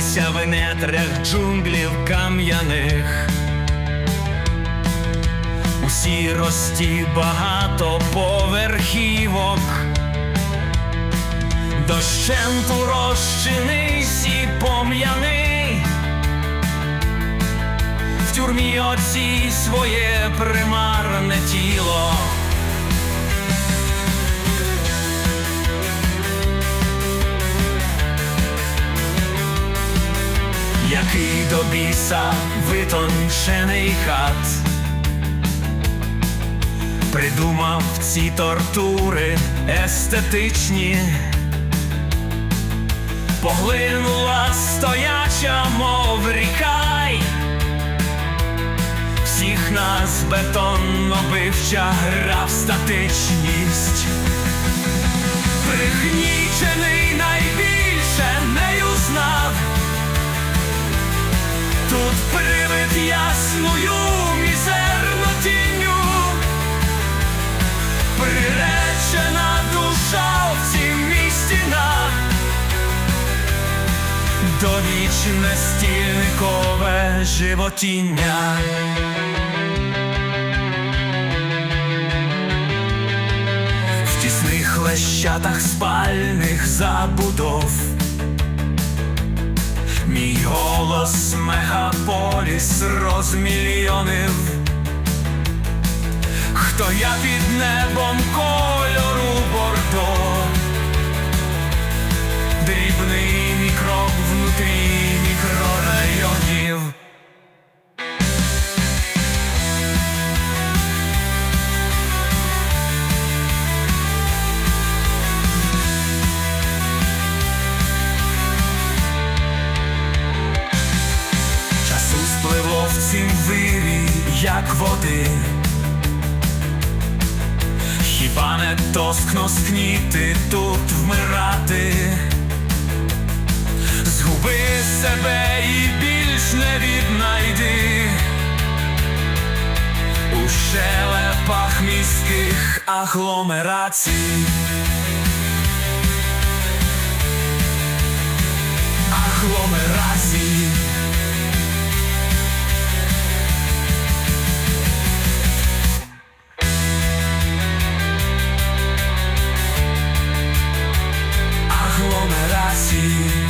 в нетрях джунглів кам'яних. У сірості багато поверхівок, дощенту розчинись і пом'яний, в тюрмі оцій своє примарне тіло. Який до біса витончений хат? Придумав ці тортури естетичні, поглинула стояча, мов рікай, всіх нас бетонно-бивча гра в статичність, пригнічений Довічне стільникове животіння. В тісних лещатах спальних забудов. Мій голос мегаполіс розмільйонив, хто я під небом кольору в вирі, як води. Хіба не тоскно скніти тут вмирати? Згуби себе і більш не віднайди у шелепах міських агломерацій. Агломерацій assim.